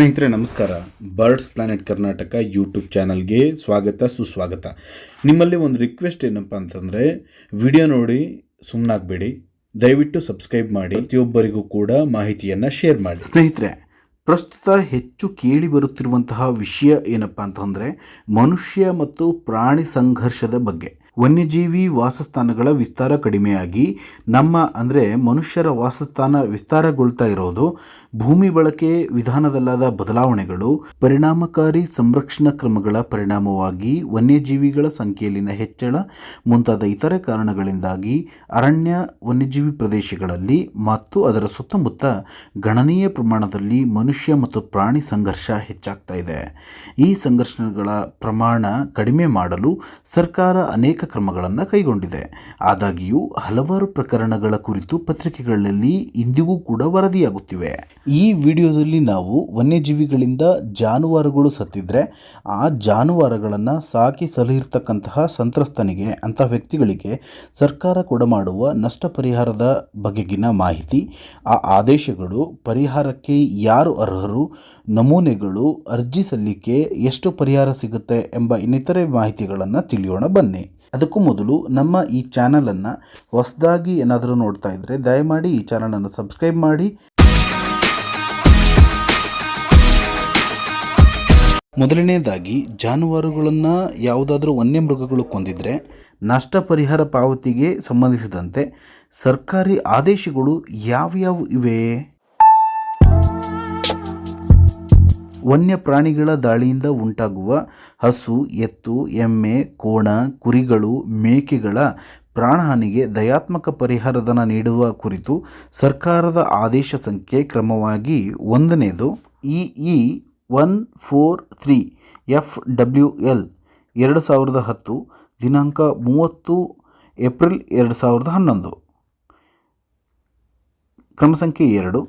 ಸ್ನೇಹಿತರೆ, ನಮಸ್ಕಾರ. Birds planet Karnataka YouTube ಚಾನಲ್ಗೆ ಸ್ವಾಗತ, ಸುಸ್ವಾಗತ. ನಿಮ್ಮಲ್ಲಿ ಒಂದು ರಿಕ್ವೆಸ್ಟ್ ಏನಪ್ಪ ಅಂತಂದರೆ ವಿಡಿಯೋ ನೋಡಿ ಸುಮ್ಮನಾಗಬೇಡಿ ದಯವಿಟ್ಟು ಸಬ್ಸ್ಕ್ರೈಬ್ ಮಾಡಿ, ಪ್ರತಿಯೊಬ್ಬರಿಗೂ ಕೂಡ ಮಾಹಿತಿಯನ್ನು ಶೇರ್ ಮಾಡಿ. ಸ್ನೇಹಿತರೆ, ಪ್ರಸ್ತುತ ಹೆಚ್ಚು ಕೇಳಿ ಬರುತ್ತಿರುವಂತಹ ವಿಷಯ ಏನಪ್ಪ ಅಂತಂದರೆ, ಮನುಷ್ಯ ಮತ್ತು ಪ್ರಾಣಿ ಸಂಘರ್ಷದ ಬಗ್ಗೆ. ವನ್ಯಜೀವಿ ವಾಸಸ್ಥಾನಗಳ ವಿಸ್ತಾರ ಕಡಿಮೆಯಾಗಿ ನಮ್ಮ, ಅಂದರೆ ಮನುಷ್ಯರ ವಾಸಸ್ಥಾನ ವಿಸ್ತಾರಗೊಳ್ತಾ ಇರೋದು ಭೂಮಿ ಬಳಕೆ ವಿಧಾನದಲ್ಲಾದ ಬದಲಾವಣೆಗಳು, ಪರಿಣಾಮಕಾರಿ ಸಂರಕ್ಷಣಾ ಕ್ರಮಗಳ ಪರಿಣಾಮವಾಗಿ ವನ್ಯಜೀವಿಗಳ ಸಂಖ್ಯೆಯಲ್ಲಿನ ಹೆಚ್ಚಳ ಮುಂತಾದ ಇತರೆ ಕಾರಣಗಳಿಂದಾಗಿ ಅರಣ್ಯ ವನ್ಯಜೀವಿ ಪ್ರದೇಶಗಳಲ್ಲಿ ಮತ್ತು ಅದರ ಸುತ್ತಮುತ್ತ ಗಣನೀಯ ಪ್ರಮಾಣದಲ್ಲಿ ಮನುಷ್ಯ ಮತ್ತು ಪ್ರಾಣಿ ಸಂಘರ್ಷ ಹೆಚ್ಚಾಗ್ತಾ ಇದೆ. ಈ ಸಂಘರ್ಷಗಳ ಪ್ರಮಾಣ ಕಡಿಮೆ ಮಾಡಲು ಸರ್ಕಾರ ಅನೇಕ ಕ್ರಮಗಳನ್ನು ಕೈಗೊಂಡಿದೆ. ಆದಾಗ್ಯೂ ಹಲವಾರು ಪ್ರಕರಣಗಳ ಕುರಿತು ಪತ್ರಿಕೆಗಳಲ್ಲಿ ಇಂದಿಗೂ ಕೂಡ ವರದಿಯಾಗುತ್ತಿವೆ. ಈ ವಿಡಿಯೋದಲ್ಲಿ ನಾವು ವನ್ಯಜೀವಿಗಳಿಂದ ಜಾನುವಾರುಗಳು ಸತ್ತಿದ್ರೆ ಆ ಜಾನುವಾರುಗಳನ್ನು ಸಾಕಿ ಸಲಹಿರ್ತಕ್ಕಂತಹ ಸಂತ್ರಸ್ತನಿಗೆ ಅಂತಹ ವ್ಯಕ್ತಿಗಳಿಗೆ ಸರ್ಕಾರ ಕೊಡಮಾಡುವ ನಷ್ಟ ಪರಿಹಾರದ ಬಗೆಗಿನ ಮಾಹಿತಿ, ಆ ಆದೇಶಗಳು, ಪರಿಹಾರಕ್ಕೆ ಯಾರು ಅರ್ಹರು, ನಮೂನೆಗಳು, ಅರ್ಜಿ ಸಲ್ಲಿಕೆ, ಎಷ್ಟು ಪರಿಹಾರ ಸಿಗುತ್ತೆ ಎಂಬ ಇನ್ನಿತರೆ ಮಾಹಿತಿಗಳನ್ನು ತಿಳಿಯೋಣ ಬನ್ನಿ. ಅದಕ್ಕೂ ಮೊದಲು ನಮ್ಮ ಈ ಚಾನಲನ್ನು ಹೊಸದಾಗಿ ಏನಾದರೂ ನೋಡ್ತಾ ಇದ್ದರೆ ದಯಮಾಡಿ ಈ ಚಾನಲನ್ನು ಸಬ್ಸ್ಕ್ರೈಬ್ ಮಾಡಿ. ಮೊದಲನೆಯದಾಗಿ ಜಾನುವಾರುಗಳನ್ನು ಯಾವುದಾದ್ರೂ ವನ್ಯಮೃಗಗಳು ಕೊಂದಿದ್ರೆ ನಷ್ಟ ಪರಿಹಾರ ಪಾವತಿಗೆ ಸಂಬಂಧಿಸಿದಂತೆ ಸರ್ಕಾರಿ ಆದೇಶಗಳು ಯಾವ್ಯಾವು ಇವೆ? ವನ್ಯ ಪ್ರಾಣಿಗಳ ದಾಳಿಯಿಂದ ಉಂಟಾಗುವ ಹಸು, ಎತ್ತು, ಎಮ್ಮೆ, ಕೋಣ, ಕುರಿಗಳು, ಮೇಕೆಗಳ ಪ್ರಾಣಹಾನಿಗೆ ದಯಾತ್ಮಕ ಪರಿಹಾರಧನ ನೀಡುವ ಕುರಿತು ಸರ್ಕಾರದ ಆದೇಶ ಸಂಖ್ಯೆ ಕ್ರಮವಾಗಿ ಒಂದನೇದು E E one four three F W L ಎರಡು ಸಾವಿರದ ಹತ್ತು ದಿನಾಂಕ ಮೂವತ್ತು ಏಪ್ರಿಲ್ ಎರಡು ಸಾವಿರದ ಹನ್ನೊಂದು. ಕ್ರಮ ಸಂಖ್ಯೆ ಎರಡು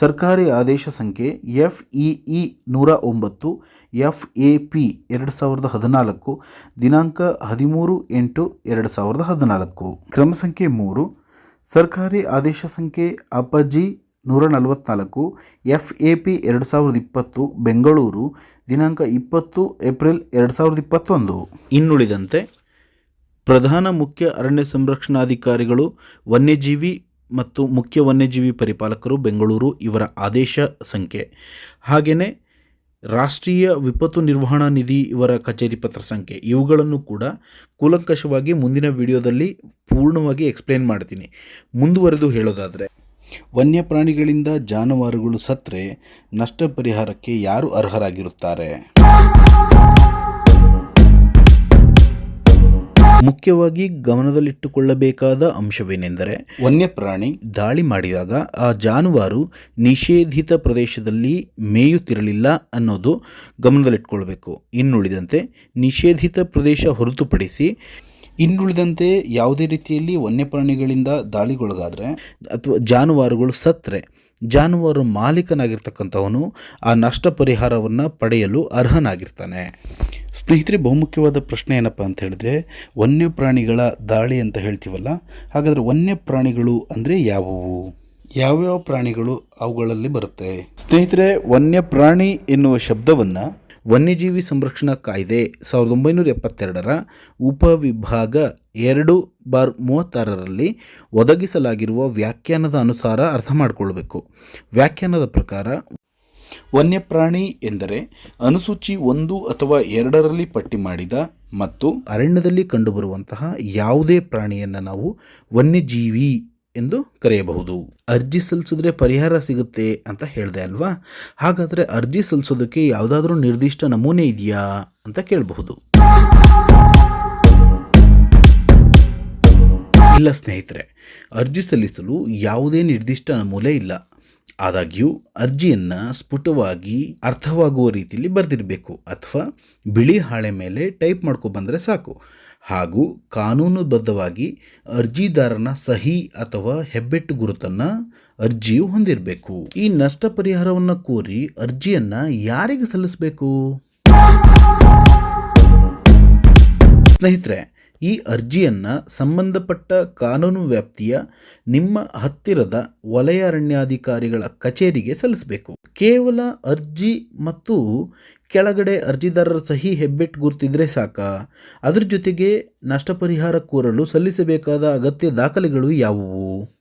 ಸರ್ಕಾರಿ ಆದೇಶ ಸಂಖ್ಯೆ ಎಫ್ ಇ ಇ ನೂರ ಒಂಬತ್ತು ಎಫ್ ಎ ಪಿ ಎರಡು ಸಾವಿರದ ಹದಿನಾಲ್ಕು, ದಿನಾಂಕ ಹದಿಮೂರು ಎಂಟು ಎರಡು ಸಾವಿರದ ಹದಿನಾಲ್ಕು. ಕ್ರಮ ಸಂಖ್ಯೆ ಮೂರು, ಸರ್ಕಾರಿ ಆದೇಶ ಸಂಖ್ಯೆ ಅಪಜಿ ನೂರ ನಲವತ್ತ್ನಾಲ್ಕು ಎಫ್ ಎ ಪಿ ಎರಡು ಸಾವಿರದ ಇಪ್ಪತ್ತು, ಬೆಂಗಳೂರು, ದಿನಾಂಕ ಇಪ್ಪತ್ತು ಏಪ್ರಿಲ್ ಎರಡು ಸಾವಿರದ ಇಪ್ಪತ್ತೊಂದು. ಇನ್ನುಳಿದಂತೆ, ಪ್ರಧಾನ ಮುಖ್ಯ ಅರಣ್ಯ ಸಂರಕ್ಷಣಾಧಿಕಾರಿಗಳು, ವನ್ಯಜೀವಿ ಮತ್ತು ಮುಖ್ಯ ವನ್ಯಜೀವಿ ಪರಿಪಾಲಕರು ಬೆಂಗಳೂರು ಇವರ ಆದೇಶ ಸಂಖ್ಯೆ. ಹಾಗೆಯೇ ರಾಷ್ಟ್ರೀಯ ವಿಪತ್ತು ನಿರ್ವಹಣಾ ನಿಧಿ ಇವರ ಕಚೇರಿ ಪತ್ರ ಸಂಖ್ಯೆ. ಇವುಗಳನ್ನು ಕೂಡ ಕೂಲಂಕಷವಾಗಿ ಮುಂದಿನ ವಿಡಿಯೋದಲ್ಲಿ ಪೂರ್ಣವಾಗಿ ಎಕ್ಸ್ಪ್ಲೇನ್ ಮಾಡ್ತೀನಿ. ಮುಂದುವರೆದು ಹೇಳೋದಾದರೆ, ವನ್ಯಪ್ರಾಣಿಗಳಿಂದ ಜಾನುವಾರುಗಳು ಸತ್ತರೆ ನಷ್ಟ ಪರಿಹಾರಕ್ಕೆ ಯಾರು ಅರ್ಹರಾಗಿರುತ್ತಾರೆ? ಮುಖ್ಯವಾಗಿ ಗಮನದಲ್ಲಿಟ್ಟುಕೊಳ್ಳಬೇಕಾದ ಅಂಶವೇನೆಂದರೆ ವನ್ಯಪ್ರಾಣಿ ದಾಳಿ ಮಾಡಿದಾಗ ಆ ಜಾನುವಾರು ನಿಷೇಧಿತ ಪ್ರದೇಶದಲ್ಲಿ ಮೇಯುತ್ತಿರಲಿಲ್ಲ ಅನ್ನೋದು ಗಮನದಲ್ಲಿಟ್ಕೊಳ್ಬೇಕು. ಇನ್ನುಳಿದಂತೆ ನಿಷೇಧಿತ ಪ್ರದೇಶ ಹೊರತುಪಡಿಸಿ ಇನ್ನುಳಿದಂತೆ ಯಾವುದೇ ರೀತಿಯಲ್ಲಿ ವನ್ಯಪ್ರಾಣಿಗಳಿಂದ ದಾಳಿಗೊಳಗಾದರೆ ಅಥವಾ ಜಾನುವಾರುಗಳು ಸತ್ತರೆ ಜಾನುವಾರು ಮಾಲೀಕನಾಗಿರ್ತಕ್ಕಂಥವನು ಆ ನಷ್ಟ ಪರಿಹಾರವನ್ನು ಪಡೆಯಲು ಅರ್ಹನಾಗಿರ್ತಾನೆ. ಸ್ನೇಹಿತರೆ, ಬಹುಮುಖ್ಯವಾದ ಪ್ರಶ್ನೆ ಏನಪ್ಪ ಅಂತ ಹೇಳಿದ್ರೆ, ವನ್ಯಪ್ರಾಣಿಗಳ ದಾಳಿ ಅಂತ ಹೇಳ್ತೀವಲ್ಲ, ಹಾಗಾದರೆ ವನ್ಯಪ್ರಾಣಿಗಳು ಅಂದರೆ ಯಾವುವು? ಯಾವ್ಯಾವ ಪ್ರಾಣಿಗಳು ಅವುಗಳಲ್ಲಿ ಬರುತ್ತೆ? ಸ್ನೇಹಿತರೆ, ವನ್ಯಪ್ರಾಣಿ ಎನ್ನುವ ಶಬ್ದವನ್ನು ವನ್ಯಜೀವಿ ಸಂರಕ್ಷಣಾ ಕಾಯ್ದೆ ಸಾವಿರದ ಒಂಬೈನೂರ ಎಪ್ಪತ್ತೆರಡರ ಉಪವಿಭಾಗ ಎರಡು ಬಾರ್ ಮೂವತ್ತಾರರಲ್ಲಿ ಒದಗಿಸಲಾಗಿರುವ ವ್ಯಾಖ್ಯಾನದ ಅನುಸಾರ ಅರ್ಥ ಮಾಡಿಕೊಳ್ಬೇಕು ವ್ಯಾಖ್ಯಾನದ ಪ್ರಕಾರ, ವನ್ಯಪ್ರಾಣಿ ಎಂದರೆ ಅನುಸೂಚಿ ಒಂದು ಅಥವಾ ಎರಡರಲ್ಲಿ ಪಟ್ಟಿ ಮಾಡಿದ ಮತ್ತು ಅರಣ್ಯದಲ್ಲಿ ಕಂಡುಬರುವಂತಹ ಯಾವುದೇ ಪ್ರಾಣಿಯನ್ನು ನಾವು ವನ್ಯಜೀವಿ ಎಂದು ಕರೆಯಬಹುದು. ಅರ್ಜಿ ಸಲ್ಲಿಸಿದ್ರೆ ಪರಿಹಾರ ಸಿಗುತ್ತೆ ಅಂತ ಹೇಳಿದೆ ಅಲ್ವಾ? ಹಾಗಾದರೆ ಅರ್ಜಿ ಸಲ್ಲಿಸೋದಕ್ಕೆ ಯಾವುದಾದ್ರೂ ನಿರ್ದಿಷ್ಟ ನಮೂನೆ ಇದೆಯಾ ಅಂತ ಕೇಳಬಹುದು. ಇಲ್ಲ ಸ್ನೇಹಿತರೆ, ಅರ್ಜಿ ಸಲ್ಲಿಸಲು ಯಾವುದೇ ನಿರ್ದಿಷ್ಟ ನಮೂನೆ ಇಲ್ಲ. ಆದಾಗ್ಯೂ, ಅರ್ಜಿಯನ್ನು ಸ್ಫುಟವಾಗಿ ಅರ್ಥವಾಗುವ ರೀತಿಯಲ್ಲಿ ಬರೆದಿರಬೇಕು ಅಥವಾ ಬಿಳಿ ಹಾಳೆ ಮೇಲೆ ಟೈಪ್ ಮಾಡ್ಕೊಬಂದರೆ ಸಾಕು. ಹಾಗೂ ಕಾನೂನುಬದ್ಧವಾಗಿ ಅರ್ಜಿದಾರನ ಸಹಿ ಅಥವಾ ಹೆಬ್ಬೆಟ್ಟು ಗುರುತನ್ನು ಅರ್ಜಿಯು ಹೊಂದಿರಬೇಕು. ಈ ನಷ್ಟ ಪರಿಹಾರವನ್ನು ಕೋರಿ ಅರ್ಜಿಯನ್ನು ಯಾರಿಗೆ ಸಲ್ಲಿಸಬೇಕು? ಸ್ನೇಹಿತರೆ ಈ ಅರ್ಜಿಯನ್ನು ಸಂಬಂಧಪಟ್ಟ ಕಾನೂನು ವ್ಯಾಪ್ತಿಯ ನಿಮ್ಮ ಹತ್ತಿರದ ವಲಯ ಅರಣ್ಯಾಧಿಕಾರಿಗಳ ಕಚೇರಿಗೆ ಸಲ್ಲಿಸಬೇಕು. ಕೇವಲ ಅರ್ಜಿ ಮತ್ತು ಕೆಳಗಡೆ ಅರ್ಜಿದಾರರ ಸಹಿ ಹೆಬ್ಬೆಟ್ಟು ಗುರುತಿದ್ರೆ ಸಾಕ. ಅದರ ಜೊತೆಗೆ ನಷ್ಟ ಪರಿಹಾರ ಕೋರಲು ಸಲ್ಲಿಸಬೇಕಾದ ಅಗತ್ಯ ದಾಖಲೆಗಳು ಯಾವುವು?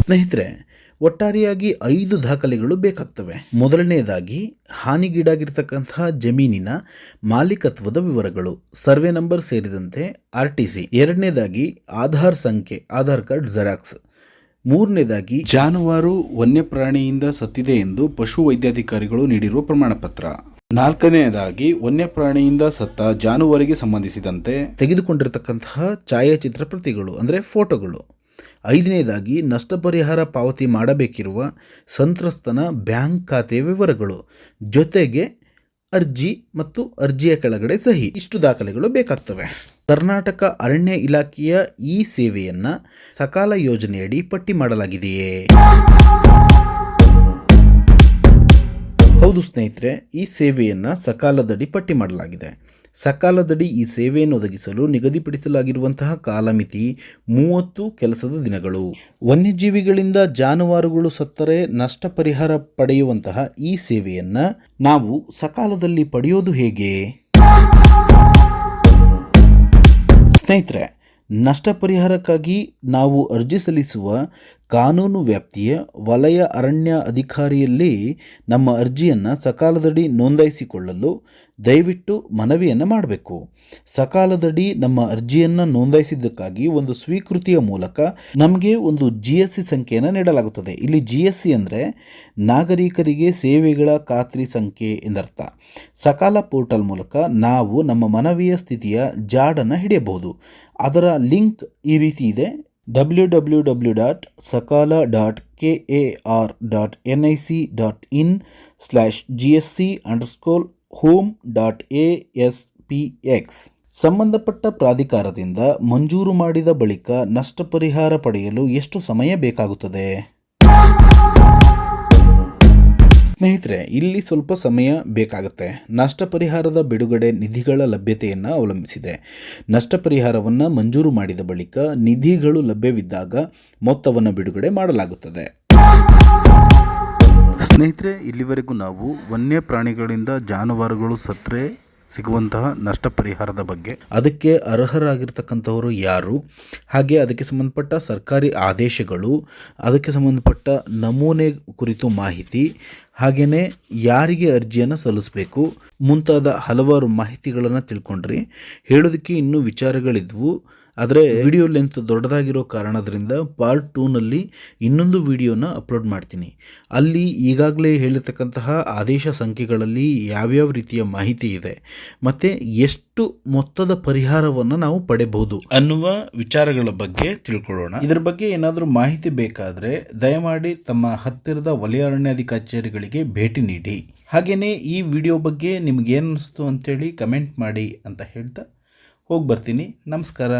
ಸ್ನೇಹಿತರೆ ಒಟ್ಟಾರೆಯಾಗಿ ಐದು ದಾಖಲೆಗಳು ಬೇಕಾಗ್ತವೆ. ಮೊದಲನೆಯದಾಗಿ ಹಾನಿಗೀಡಾಗಿರ್ತಕ್ಕಂತಹ ಜಮೀನಿನ ಮಾಲೀಕತ್ವದ ವಿವರಗಳು ಸರ್ವೆ ನಂಬರ್ ಸೇರಿದಂತೆ ಆರ್ ಟಿ ಸಿ ಎರಡನೇದಾಗಿ ಆಧಾರ್ ಸಂಖ್ಯೆ ಆಧಾರ್ ಕಾರ್ಡ್ ಜೆರಾಕ್ಸ್. ಮೂರನೇದಾಗಿ ಜಾನುವಾರು ವನ್ಯಪ್ರಾಣಿಯಿಂದ ಸತ್ತಿದೆ ಎಂದು ಪಶು ವೈದ್ಯಾಧಿಕಾರಿಗಳು ನೀಡಿರುವ ಪ್ರಮಾಣ ಪತ್ರ ನಾಲ್ಕನೆಯದಾಗಿ ವನ್ಯಪ್ರಾಣಿಯಿಂದ ಸತ್ತ ಜಾನುವಾರಿಗೆ ಸಂಬಂಧಿಸಿದಂತೆ ತೆಗೆದುಕೊಂಡಿರತಕ್ಕಂತಹ ಛಾಯಾಚಿತ್ರ ಪ್ರತಿಗಳು ಅಂದರೆ ಫೋಟೋಗಳು. ಐದನೇದಾಗಿ ನಷ್ಟ ಪರಿಹಾರ ಪಾವತಿ ಮಾಡಬೇಕಿರುವ ಸಂತ್ರಸ್ತನ ಬ್ಯಾಂಕ್ ಖಾತೆ ವಿವರಗಳು, ಜೊತೆಗೆ ಅರ್ಜಿ ಮತ್ತು ಅರ್ಜಿಯ ಕೆಳಗಡೆ ಸಹಿ. ಇಷ್ಟು ದಾಖಲೆಗಳು ಬೇಕಾಗ್ತವೆ. ಕರ್ನಾಟಕ ಅರಣ್ಯ ಇಲಾಖೆಯ ಈ ಸೇವೆಯನ್ನು ಸಕಾಲ ಯೋಜನೆಯಡಿ ಪಟ್ಟಿ ಮಾಡಲಾಗಿದೆಯೇ? ಹೌದು ಸ್ನೇಹಿತರೆ, ಈ ಸೇವೆಯನ್ನು ಸಕಾಲದಡಿ ಪಟ್ಟಿ ಮಾಡಲಾಗಿದೆ. ಸಕಾಲದಡಿ ಈ ಸೇವೆಯನ್ನು ಒದಗಿಸಲು ನಿಗದಿಪಡಿಸಲಾಗಿರುವಂತಹ ಕಾಲಮಿತಿ ಮೂವತ್ತು ಕೆಲಸದ ದಿನಗಳು. ವನ್ಯಜೀವಿಗಳಿಂದ ಜಾನುವಾರುಗಳು ಸತ್ತರೆ ನಷ್ಟ ಪರಿಹಾರ ಪಡೆಯುವಂತಹ ಈ ಸೇವೆಯನ್ನು ನಾವು ಸಕಾಲದಲ್ಲಿ ಪಡೆಯೋದು ಹೇಗೆ? ಸ್ನೇಹಿತರೆ ನಷ್ಟ ಪರಿಹಾರಕ್ಕಾಗಿ ನಾವು ಅರ್ಜಿ ಸಲ್ಲಿಸುವ ಕಾನೂನು ವ್ಯಾಪ್ತಿಯ ವಲಯ ಅರಣ್ಯ ಅಧಿಕಾರಿಯಲ್ಲಿ ನಮ್ಮ ಅರ್ಜಿಯನ್ನು ಸಕಾಲದಡಿ ನೋಂದಾಯಿಸಿಕೊಳ್ಳಲು ದಯವಿಟ್ಟು ಮನವಿಯನ್ನು ಮಾಡಬೇಕು. ಸಕಾಲದಡಿ ನಮ್ಮ ಅರ್ಜಿಯನ್ನು ನೋಂದಾಯಿಸಿದ್ದಕ್ಕಾಗಿ ಒಂದು ಸ್ವೀಕೃತಿಯ ಮೂಲಕ ನಮಗೆ ಒಂದು ಜಿ ಎಸ್ ಸಿ ಸಂಖ್ಯೆಯನ್ನು ನೀಡಲಾಗುತ್ತದೆ. ಇಲ್ಲಿ ಜಿ ಎಸ್ ಸಿ ಅಂದರೆ ನಾಗರಿಕರಿಗೆ ಸೇವೆಗಳ ಖಾತ್ರಿ ಸಂಖ್ಯೆ ಎಂದರ್ಥ. ಸಕಾಲ ಪೋರ್ಟಲ್ ಮೂಲಕ ನಾವು ನಮ್ಮ ಮನವಿಯ ಸ್ಥಿತಿಯ ಜಾಡನ್ನು ಹಿಡಿಯಬಹುದು. ಅದರ ಲಿಂಕ್ ಈ ರೀತಿ ಇದೆ. W W W dot Sakala dot K A R dot N I C dot in slash G S C underscore home dot A S P X ಸಂಬಂಧಪಟ್ಟ ಪ್ರಾಧಿಕಾರದಿಂದ ಮಂಜೂರು ಮಾಡಿದ ಬಳಿಕ ನಷ್ಟ ಪರಿಹಾರ ಪಡೆಯಲು ಎಷ್ಟು ಸಮಯ ಬೇಕಾಗುತ್ತದೆ? ಸ್ನೇಹಿತರೆ, ಇಲ್ಲಿ ಸ್ವಲ್ಪ ಸಮಯ ಬೇಕಾಗುತ್ತೆ. ನಷ್ಟ ಪರಿಹಾರದ ಬಿಡುಗಡೆ ನಿಧಿಗಳ ಲಭ್ಯತೆಯನ್ನು ಅವಲಂಬಿಸಿದೆ. ನಷ್ಟ ಪರಿಹಾರವನ್ನು ಮಂಜೂರು ಮಾಡಿದ ಬಳಿಕ ನಿಧಿಗಳು ಲಭ್ಯವಿದ್ದಾಗ ಮೊತ್ತವನ್ನು ಬಿಡುಗಡೆ ಮಾಡಲಾಗುತ್ತದೆ. ಸ್ನೇಹಿತರೆ, ಇಲ್ಲಿವರೆಗೂ ನಾವು ವನ್ಯ ಪ್ರಾಣಿಗಳಿಂದ ಜಾನುವಾರುಗಳು ಸತ್ತರೆ ಸಿಗುವಂತಹ ನಷ್ಟ ಪರಿಹಾರದ ಬಗ್ಗೆ. ಅದಕ್ಕೆ ಅರ್ಹರಾಗಿರ್ತಕ್ಕಂಥವರು ಯಾರು? ಹಾಗೆ ಅದಕ್ಕೆ ಸಂಬಂಧಪಟ್ಟ ಸರ್ಕಾರಿ ಆದೇಶಗಳು, ಅದಕ್ಕೆ ಸಂಬಂಧಪಟ್ಟ ನಮೂನೆ ಕುರಿತು ಮಾಹಿತಿ ಹಾಗೆಯೇ ಯಾರಿಗೆ ಅರ್ಜಿಯನ್ನು ಸಲ್ಲಿಸಬೇಕು ಮುಂತಾದ ಹಲವಾರು ಮಾಹಿತಿಗಳನ್ನು ತಿಳ್ಕೊಂಡ್ರಿ. ಹೇಳೋದಕ್ಕೆ ಇನ್ನೂ ವಿಚಾರಗಳಿದ್ವು. ಆದರೆ ವಿಡಿಯೋ ಲೆಂತ್ ದೊಡ್ಡದಾಗಿರೋ ಕಾರಣದಿಂದ ಪಾರ್ಟ್ ಟೂನಲ್ಲಿ ಇನ್ನೊಂದು ವಿಡಿಯೋನ ಅಪ್ಲೋಡ್ ಮಾಡ್ತೀನಿ. ಅಲ್ಲಿ ಈಗಾಗಲೇ ಹೇಳಿರ್ತಕ್ಕಂತಹ ಆದೇಶ ಸಂಖ್ಯೆಗಳಲ್ಲಿ ಯಾವ್ಯಾವ ರೀತಿಯ ಮಾಹಿತಿ ಇದೆ, ಮತ್ತು ಎಷ್ಟು ಮೊತ್ತದ ಪರಿಹಾರವನ್ನು ನಾವು ಪಡೆಯಬಹುದು ಅನ್ನುವ ವಿಚಾರಗಳ ಬಗ್ಗೆ ತಿಳ್ಕೊಳ್ಳೋಣ. ಇದರ ಬಗ್ಗೆ ಏನಾದರೂ ಮಾಹಿತಿ ಬೇಕಾದರೆ ದಯಮಾಡಿ ತಮ್ಮ ಹತ್ತಿರದ ವಲಯ ಕಚೇರಿಗಳಿಗೆ ಭೇಟಿ ನೀಡಿ. ಹಾಗೆಯೇ ಈ ವಿಡಿಯೋ ಬಗ್ಗೆ ನಿಮ್ಗೇನು ಅನ್ನಿಸ್ತು ಅಂತೇಳಿ ಕಮೆಂಟ್ ಮಾಡಿ ಅಂತ ಹೇಳ್ತಾ ಹೋಗಿ ಬರ್ತೀನಿ ನಮಸ್ಕಾರ.